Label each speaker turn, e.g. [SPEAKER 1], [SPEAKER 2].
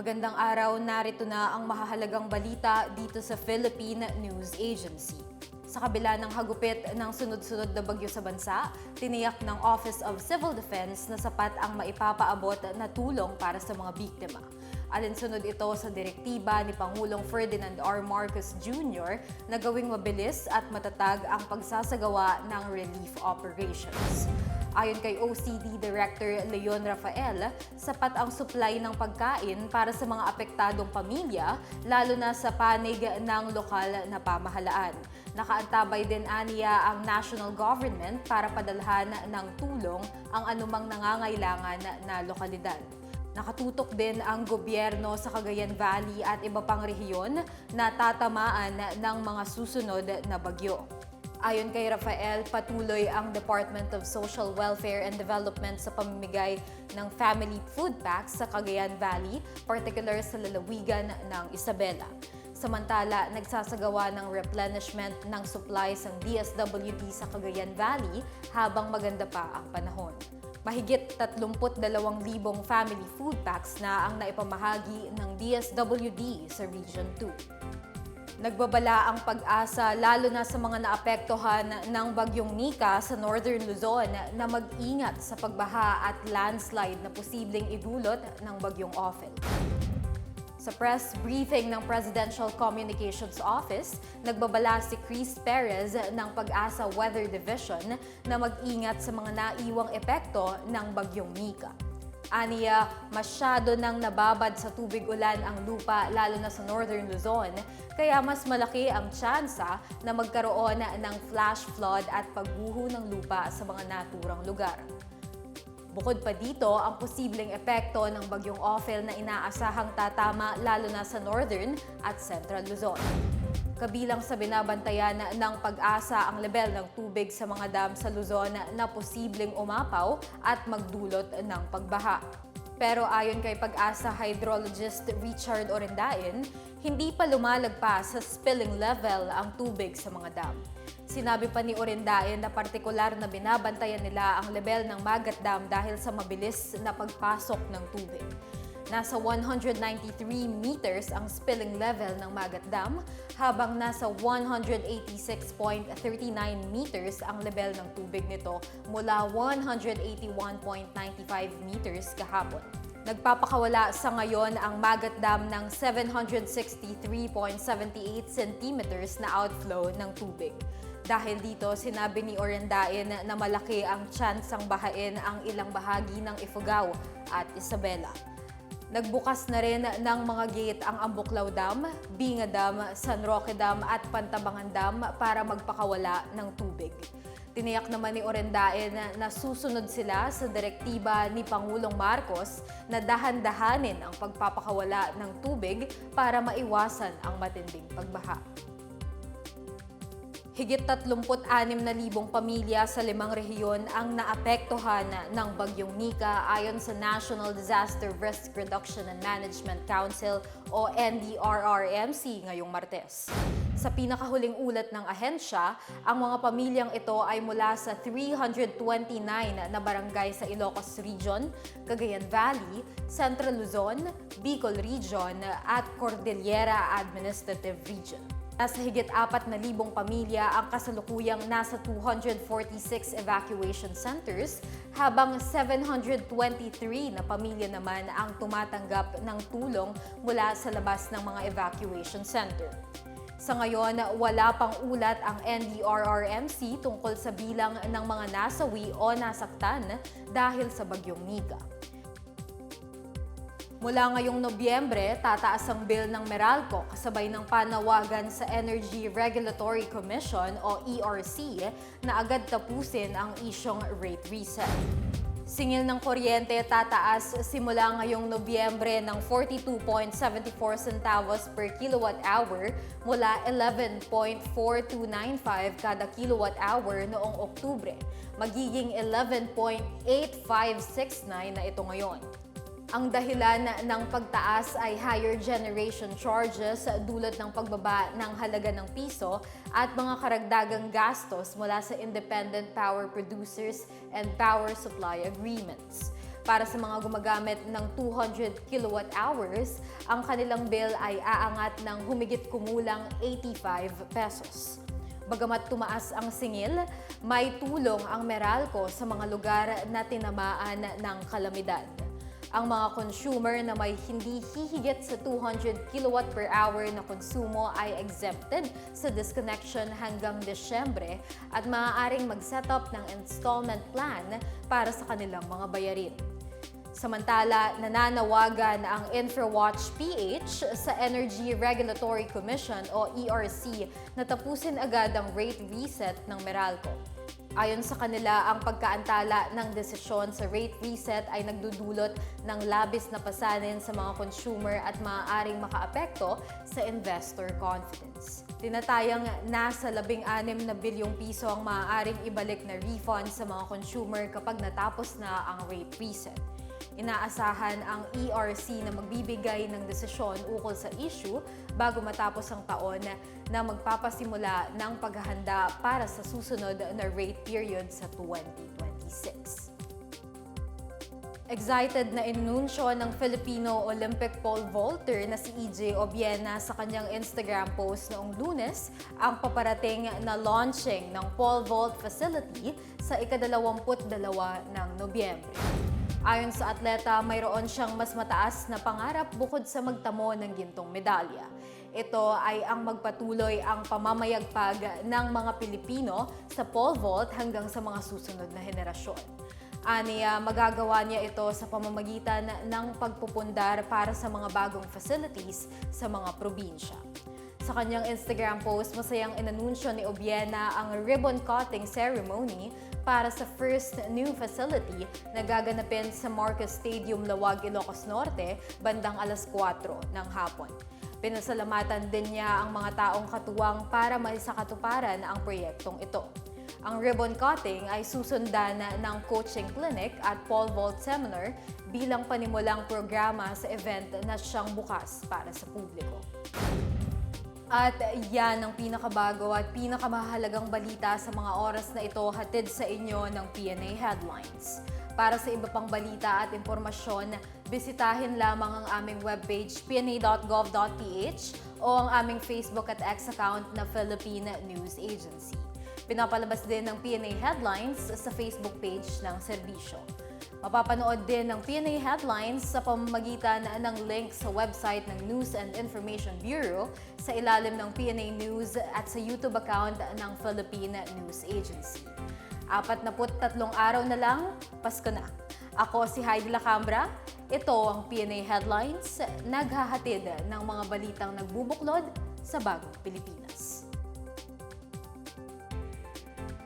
[SPEAKER 1] Magandang araw, narito na ang mahahalagang balita dito sa Philippine News Agency. Sa kabila ng hagupit ng sunod-sunod na bagyo sa bansa, tiniyak ng Office of Civil Defense na sapat ang maipapaabot na tulong para sa mga biktima. Alinsunod ito sa direktiba ni Pangulong Ferdinand R. Marcos Jr. na gawing mabilis at matatag ang pagsasagawa ng relief operations. Ayon kay OCD Director Leon Rafael, sapat ang supply ng pagkain para sa mga apektadong pamilya, lalo na sa panig ng lokal na pamahalaan. Nakaantabay din aniya ang national government para padalhan ng tulong ang anumang nangangailangan na lokalidad. Nakatutok din ang gobyerno sa Cagayan Valley at iba pang rehiyon na tatamaan ng mga susunod na bagyo. Ayon kay Rafael, patuloy ang Department of Social Welfare and Development sa pamimigay ng family food packs sa Cagayan Valley, particular sa lalawigan ng Isabela. Samantala, nagsasagawa ng replenishment ng supplies ang DSWD sa Cagayan Valley habang maganda pa ang panahon. Mahigit 32,000 family food packs na ang naipamahagi ng DSWD sa Region 2. Nagbabala ang pag-asa lalo na sa mga naapektuhan ng bagyong Nika sa Northern Luzon na mag-ingat sa pagbaha at landslide na posibleng idulot ng bagyong Ophel. Sa press briefing ng Presidential Communications Office, nagbabala si Chris Perez ng Pag-asa Weather Division na mag-ingat sa mga naiwang epekto ng bagyong Nika. Aniya, masyado nang nababad sa tubig ulan ang lupa lalo na sa Northern Luzon, kaya mas malaki ang tsansa na magkaroon ng flash flood at pagguho ng lupa sa mga naturang lugar. Bukod pa dito, ang posibleng epekto ng bagyong Ophel na inaasahang tatama lalo na sa Northern at Central Luzon. Kabilang sa binabantayan ng pag-asa ang level ng tubig sa mga dam sa Luzon na posibleng umapaw at magdulot ng pagbaha. Pero ayon kay pag-asa hydrologist Richard Orendain, hindi pa lumalagpas sa spilling level ang tubig sa mga dam. Sinabi pa ni Orendain na partikular na binabantayan nila ang level ng Magat Dam dahil sa mabilis na pagpasok ng tubig. Nasa 193 meters ang spilling level ng Magat Dam, habang nasa 186.39 meters ang level ng tubig nito mula 181.95 meters kahapon. Nagpapakawala sa ngayon ang Magat Dam ng 763.78 centimeters na outflow ng tubig. Dahil dito, sinabi ni Orendain na malaki ang tsansang bahain ang ilang bahagi ng Ifugao at Isabela. Nagbukas na rin ng mga gate ang Ambuklaw Dam, Binga Dam, San Roque Dam at Pantabangan Dam para magpakawala ng tubig. Tiniyak naman ni Orendain na nasusunod sila sa direktiba ni Pangulong Marcos na dahan-dahanin ang pagpapakawala ng tubig para maiwasan ang matinding pagbaha. Higit 36,000 pamilya sa limang rehiyon ang naapektuhan ng bagyong Nika ayon sa National Disaster Risk Reduction and Management Council o NDRRMC ngayong Martes. Sa pinakahuling ulat ng ahensya, ang mga pamilyang ito ay mula sa 329 na barangay sa Ilocos Region, Cagayan Valley, Central Luzon, Bicol Region at Cordillera Administrative Region. Nasa higit 4,000 pamilya ang kasalukuyang nasa 246 evacuation centers, habang 723 na pamilya naman ang tumatanggap ng tulong mula sa labas ng mga evacuation center. Sa ngayon, wala pang ulat ang NDRRMC tungkol sa bilang ng mga nasawi o nasaktan dahil sa bagyong Nika. Mula ngayong Nobyembre, tataas ang bill ng Meralco kasabay ng panawagan sa Energy Regulatory Commission o ERC na agad tapusin ang isyong rate reset. Singil ng kuryente tataas simula ngayong Nobyembre ng 42.74 centavos per kilowatt hour mula 11.4295 kada kilowatt hour noong Oktubre. Magiging 11.8569 na ito ngayon. Ang dahilan ng pagtaas ay higher generation charges dulot ng pagbaba ng halaga ng piso at mga karagdagang gastos mula sa independent power producers and power supply agreements. Para sa mga gumagamit ng 200 kilowatt hours, ang kanilang bill ay aangat ng humigit kumulang 85 pesos. Bagamat tumaas ang singil, may tulong ang Meralco sa mga lugar na tinamaan ng kalamidad. Ang mga consumer na may hindi hihigit sa 200 kilowatt per hour na konsumo ay exempted sa disconnection hanggang Desyembre at maaaring mag-set up ng installment plan para sa kanilang mga bayarin. Samantala, nananawagan ang InfraWatch PH sa Energy Regulatory Commission o ERC na tapusin agad ang rate reset ng Meralco. Ayon sa kanila, ang pagkaantala ng desisyon sa rate reset ay nagdudulot ng labis na pasanin sa mga consumer at maaaring makaapekto sa investor confidence. Tinatayang nasa 16 na bilyong piso ang maaaring ibalik na refund sa mga consumer kapag natapos na ang rate reset. Inaasahan ang ERC na magbibigay ng desisyon ukol sa issue bago matapos ang taon na magpapasimula ng paghahanda para sa susunod na rate period sa 2026. Excited na inunsyo ng Filipino Olympic pole vaulter na si EJ Obiena sa kanyang Instagram post noong lunes ang paparating na launching ng pole vault facility sa ikadalawamput dalawa ng Nobyembre. Ayon sa atleta, mayroon siyang mas mataas na pangarap bukod sa magtamo ng gintong medalya. Ito ay ang magpatuloy ang pamamayagpag ng mga Pilipino sa pole vault hanggang sa mga susunod na henerasyon. Aniya, magagawa niya ito sa pamamagitan ng pagpupundar para sa mga bagong facilities sa mga probinsya. Sa kanyang Instagram post, masayang inanunsyo ni Obiena ang ribbon cutting ceremony para sa first new facility na gaganapin sa Marcos Stadium, Lawag, Ilocos Norte, bandang alas 4 ng hapon. Pinasalamatan din niya ang mga taong katuwang para maisakatuparan ang proyektong ito. Ang ribbon cutting ay susundan ng coaching clinic at pole vault seminar bilang panimulang programa sa event na siyang bukas para sa publiko. At yan ang pinakabago at pinakamahalagang balita sa mga oras na ito hatid sa inyo ng PNA Headlines. Para sa iba pang balita at impormasyon, bisitahin lamang ang aming webpage pna.gov.ph o ang aming Facebook at X account na Philippine News Agency. Pinapalabas din ng PNA Headlines sa Facebook page ng serbisyo. Mapapanood din ng PNA Headlines sa pamamagitan ng link sa website ng News and Information Bureau sa ilalim ng PNA News at sa YouTube account ng Philippine News Agency. Apat na tatlong araw na lang, Pasko na. Ako si Heidi Lacambra. Ito ang PNA Headlines, naghahatid ng mga balitang nagbubuklod sa bagong Pilipinas.